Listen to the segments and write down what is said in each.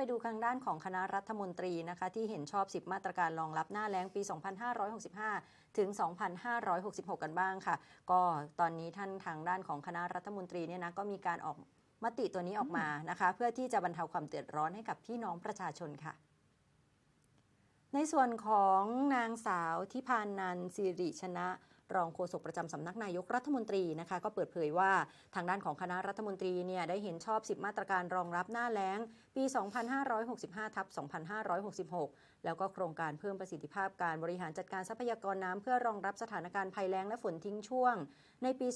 ไปดูทางด้านของคณะรัฐมนตรีนะคะที่เห็นชอบ 10 มาตรการรองรับหน้าแล้งปี 2565 ถึง 2566 กันบ้างค่ะ ก็ตอนนี้ท่านทางด้านของคณะรัฐมนตรีเนี่ยนะก็มีการออกมติตัวนี้ออกมานะคะ เพื่อที่จะบรรเทาความเดือดร้อนให้กับพี่น้องประชาชนค่ะในส่วนของนางสาวทิพานันสิริชนะ รองโฆษกประจำสำนักนายกรัฐมนตรีนะคะ ก็เปิดเผยว่าทางด้านของคณะรัฐมนตรีเนี่ยได้เห็นชอบ 10 มาตรการรองรับหน้าแล้ง ปี 2565ทับ2566 แล้วก็โครงการเพิ่มประสิทธิภาพการบริหารจัดการทรัพยากรน้ำเพื่อรองรับสถานการณ์ภัยแล้งและฝนทิ้งช่วง ในปี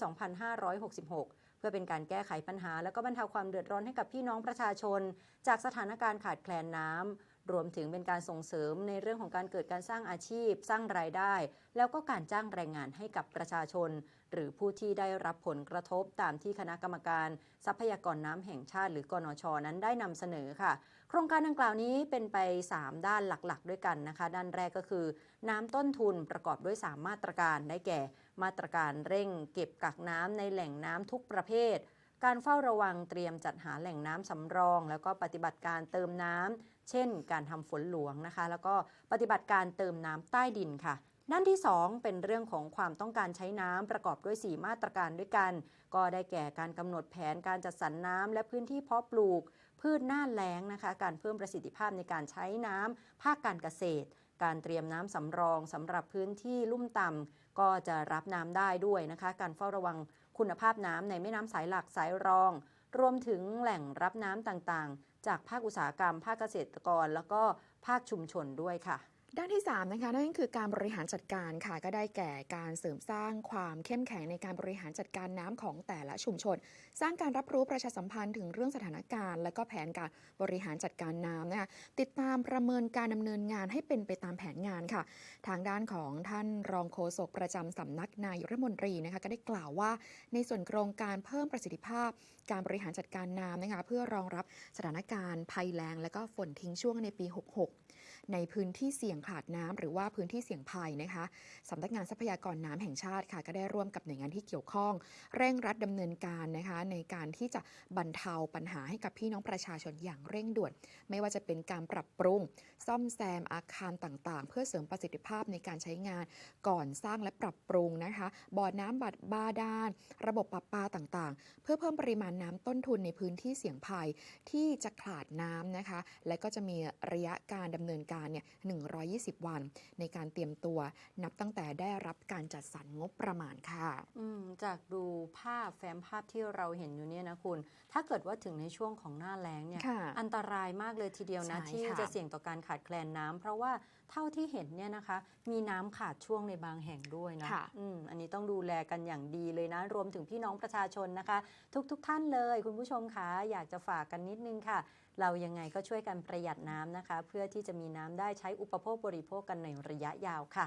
2566 พื่อเป็นการแก้ไขปัญหา และก็บรรเทาความเดือดร้อนให้กับพี่น้องประชาชน จากสถานการณ์ขาดแคลนน้ำรวมถึงเป็นการส่งเสริมในเรื่องของการเกิดการสร้างอาชีพ สร้างรายได้ แล้วก็การจ้างแรงงานให้กับประชาชน หรือผู้ที่ได้รับผลกระทบตามที่คณะกรรมการ ทรัพยากรน้ำแห่งชาติ หรือกนชนั้นได้นำเสนอค่ะ โครงการดังกล่าวนี้เป็นไป 3 ด้านหลักๆ ด้วยกันนะคะ ด้านแรกก็คือ น้ำต้นทุนประกอบด้วย 3 มาตรการได้แก่มาตรการเร่งเก็บกักน้ำในแหล่งน้ำทุกประเภท การเฝ้าระวังเตรียมจัดหาแหล่งน้ำสำรอง แล้วก็ปฏิบัติการเติมน้ำเช่น การทำฝนหลวงนะคะ แล้วก็ปฏิบัติการเติมน้ำใต้ดินค่ะด้านที่ 2 เป็นเรื่องของความต้องการใช้น้ำประกอบด้วย 4 มาตรการด้วยกัน ก็ได้แก่การกำหนดแผนการจัดสรรน้ำและพื้นที่เพาะปลูก พืชหน้าแล้งนะคะ การเพิ่มประสิทธิภาพในการใช้น้ำภาคการเกษตร การเตรียมน้ำสำรองสำหรับพื้นที่ลุ่มต่ำก็จะรับน้ำได้ด้วยนะคะ การเฝ้าระวังคุณภาพน้ำในแม่น้ำสายหลักสายรอง รวมถึงแหล่งรับน้ำต่างๆ จากภาคอุตสาหกรรม ภาคเกษตรกร แล้วก็ภาคชุมชนด้วยค่ะ ด้านที่3นะคะนั่นก็คือการบริหารจัดการค่ะก็ได้แก่การเสริมสร้างความเข้มแข็งในการบริหารจัดการน้ำของแต่ละชุมชน สร้างการรับรู้ประชาสัมพันธ์ถึงเรื่องสถานการณ์ และก็แผนการบริหารจัดการน้ำนะคะติดตามประเมินการดำเนินงานให้เป็นไปตามแผนงานค่ะ ทางด้านของท่านรองโฆษกประจำสำนักนายรัฐมนตรีนะคะก็ได้กล่าวว่า ในส่วนโครงการเพิ่มประสิทธิภาพ การบริหารจัดการน้ำนะคะเพื่อรองรับสถานการณ์ภัยแล้งและก็ฝนทิ้งช่วงในปี 66 ในพื้นที่เสี่ยงขาดน้ำหรือว่าพื้นที่เสี่ยงภัยนะคะสำนักงานทรัพยากรน้ำแห่งชาติค่ะ ก็ได้ร่วมกับหน่วยงานที่เกี่ยวข้อง เร่งรัดดำเนินการนะคะในการที่จะบรรเทาปัญหาให้กับพี่น้องประชาชนอย่างเร่งด่วน ไม่ว่าจะเป็นการปรับปรุง ซ่อมแซมอาคารต่าง ๆ เพื่อเสริมประสิทธิภาพในการใช้งานก่อนสร้างและปรับปรุงนะคะบ่อน้ำบัดบาดาลระบบประปาต่างๆ เพื่อเพิ่มปริมาณน้ำต้นทุนในพื้นที่เสี่ยงภัยที่จะขาดน้ำนะคะ และก็จะมีระยะการดำเนินการเนี่ย 120 วัน ในการเตรียมตัวนับตั้งแต่ได้รับการจัดสรรงบประมาณค่ะอืมจากดูภาพแฟ้มภาพที่เราเห็นอยู่เนี่ยนะคุณ ถ้าเกิดว่าถึงในช่วงของหน้าแล้งเนี่ยค่ะอันตรายมากเลยทีเดียวนะใช่ที่ค่ะจะเสี่ยงต่อการขาดแคลนน้ำเพราะว่าเท่าที่เห็นเนี่ยนะคะ มีน้ำขาดช่วงในบางแห่งด้วยนะค่ะอืมอันนี้ต้องดูแลกันอย่างดีเลยนะ รวมถึงพี่น้องประชาชนนะคะ ทุกๆทท่านเลย คุณผู้ชมคะอยากจะฝากกันนิดนึงค่ะ เรายังไงก็ช่วยกันประหยัดน้ำนะคะ เพื่อที่จะมีน้ำได้ใช้อุปโภคบริโภคกันในระยะยาวค่ะ